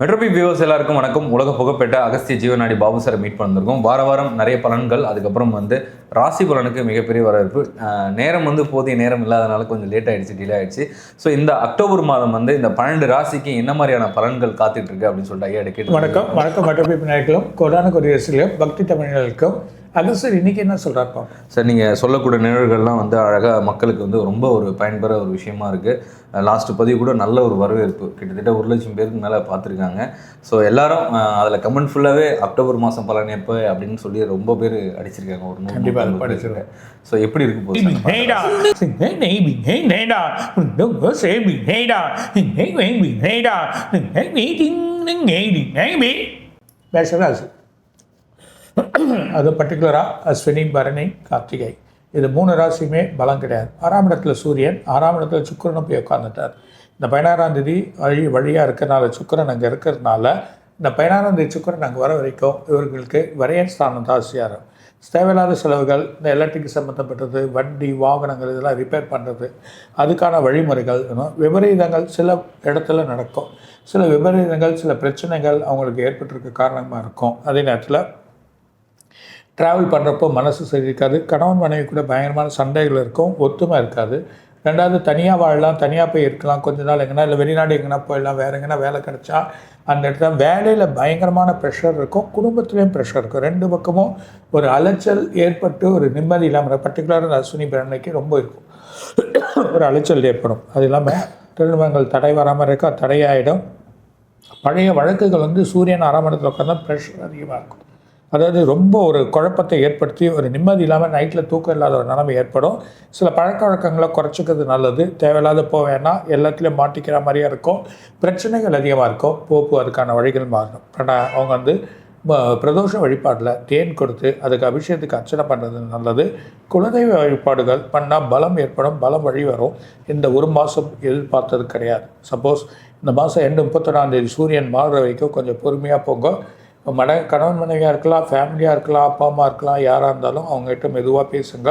மெட்ரோபி viewers எல்லாருக்கும் வணக்கம். உலக புகப்பெற்ற அகஸ்திய ஜீவநாடி பாபு சாரை மீட் பண்ணிருக்கோம் வார வாரம் நிறைய பலன்கள் அதுக்கப்புறம் வந்து ராசி பலனுக்கு மிகப்பெரிய வரவேற்பு. நேரம் வந்து போதிய நேரம் இல்லாதனால கொஞ்சம் லேட் ஆயிடுச்சு டிலே ஆயிடுச்சு. ஸோ இந்த அக்டோபர் மாதம் வந்து இந்த பன்னெண்டு ராசிக்கு என்ன மாதிரியான பலன்கள் காத்துட்டு இருக்கு அப்படின்னு சொல்லிட்டு ஐயா கேட்டு வணக்கம். வணக்கம். மற்ற நாயர்களும் கோடான கொடியரசுலையும் பக்தி தமிழர்களுக்கும் அகஸ்டர் இன்னைக்கு என்ன சொல்றாரு சார் நீங்கள் சொல்லக்கூடிய நிகழ்வுகள்லாம் வந்து அழகாக மக்களுக்கு வந்து ரொம்ப ஒரு பயன்பெற ஒரு விஷயமா இருக்குது லாஸ்ட் பதிவு கூட நல்ல ஒரு வரவேற்பு. கிட்டத்தட்ட ஒரு லட்சம் பேருக்கு மேலே பார்த்துருக்காங்க. ஸோ எல்லாரும் அதில் கமெண்ட் ஃபுல்லாகவே அக்டோபர் மாதம் பலன் எப்போ அப்படின்னு சொல்லி ரொம்ப பேர் அடிச்சிருக்காங்க. ஒரு நூறு கண்டிப்பா அது நூற்றம்பது படிச்சிருக்கேன். ஸோ எப்படி இருக்கு போகுது சார்? அது பர்டிகுலராக அஸ்வினி பரணி கார்த்திகை. இது மூணு ராசியுமே பலம் கிடையாது. ஆறாம் இடத்துல சூரியன் ஆறாம் இடத்துல சுக்கரனும் போய் உட்காந்துட்டார் இந்த பதினாறாம் தேதி வழி வழியாக இருக்கிறனால சுக்கிரன் அங்கே இருக்கிறதுனால இந்த பதினாறாம் தேதி சுக்கிரன் அங்கே வர வரைக்கும் இவர்களுக்கு வரையன் ஸ்தானம் ஜாஸ்தியாக இருக்கும் தேவையில்லாத செலவுகள் இந்த எலக்ட்ரிக் சம்மந்தப்பட்டது வண்டி வாகனங்கள் இதெல்லாம் ரிப்பேர் பண்ணுறது அதுக்கான வழிமுறைகள் இன்னும் விபரீதங்கள் சில இடத்துல நடக்கும். சில விபரீதங்கள் சில பிரச்சனைகள் அவங்களுக்கு ஏற்பட்டிருக்க காரணமாக இருக்கும். அதே நேரத்தில் ட்ராவல் பண்ணுறப்போ மனசு சரி இருக்காது. கணவன் மனைவி கூட பயங்கரமான சண்டைகள் இருக்கும். ஒத்துமை இருக்காது. ரெண்டாவது தனியாக வாழலாம் தனியாக போய் இருக்கலாம். கொஞ்ச நாள் எங்கன்னா இல்லை வெளிநாடு எங்கன்னா போயிடலாம். வேறு எங்கன்னா வேலை கிடைச்சா அந்த இடத்துல வேலையில் பயங்கரமான ப்ரெஷர் இருக்கும். குடும்பத்துலேயும் ப்ரெஷர் இருக்கும். ரெண்டு பக்கமும் ஒரு அலைச்சல் ஏற்பட்டு ஒரு நிம்மதி இல்லாமல் பர்டிகுலராக அஸ்வினி பிரண்ணைக்கு ரொம்ப இருக்கும். ஒரு அலைச்சல் ஏற்படும். அது இல்லாமல் திருமணங்கள் தடை வராமல் இருக்கா? தடையாயிடும். பழைய வழக்குகள் வந்து சூரியன் ஆறாம் இடத்துல உட்காந்தா ப்ரெஷர் அதிகமாக இருக்கும். அதாவது ரொம்ப ஒரு குழப்பத்தை ஏற்படுத்தி ஒரு நிம்மதி இல்லாமல் நைட்டில் தூக்கம் இல்லாத ஒரு நிலைமை ஏற்படும். சில பழக்க வழக்கங்களை குறைச்சிக்கிறது நல்லது. தேவையில்லாத போக வேணாம். எல்லாத்துலேயும் மாட்டிக்கிற மாதிரியே இருக்கும். பிரச்சனைகள் அதிகமாக இருக்கும். போப்பு அதுக்கான வழிகள் மாறணும் ஆனால் அவங்க வந்து ம- பிரதோஷ வழிபாட்டில் தேன் கொடுத்து அதுக்கு அபிஷேகத்துக்கு அர்ச்சனை பண்ணுறது நல்லது. குலதெய்வ வழிபாடுகள் பண்ணால் பலம் ஏற்படும். பலம் வழி வரும். இந்த ஒரு மாதம் எதிர்பார்த்தது கிடையாது. சப்போஸ் இந்த மாதம் எண்டு முப்பத்தொன்னாம் தேதி சூரியன் மாறுற வரைக்கும் கொஞ்சம் பொறுமையாக போங்க. இப்போ மன கணவன் மனைவியாக இருக்கலாம் ஃபேமிலியாக இருக்கலாம் அப்பா அம்மா இருக்கலாம் யாராக இருந்தாலும் அவங்ககிட்ட மெதுவாக பேசுங்க.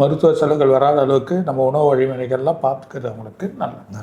மருத்துவ செலவுகள் வராத அளவுக்கு நம்ம உணவு வழிமுறைகள்லாம் பார்த்துக்கிறது அவங்களுக்கு நல்லது.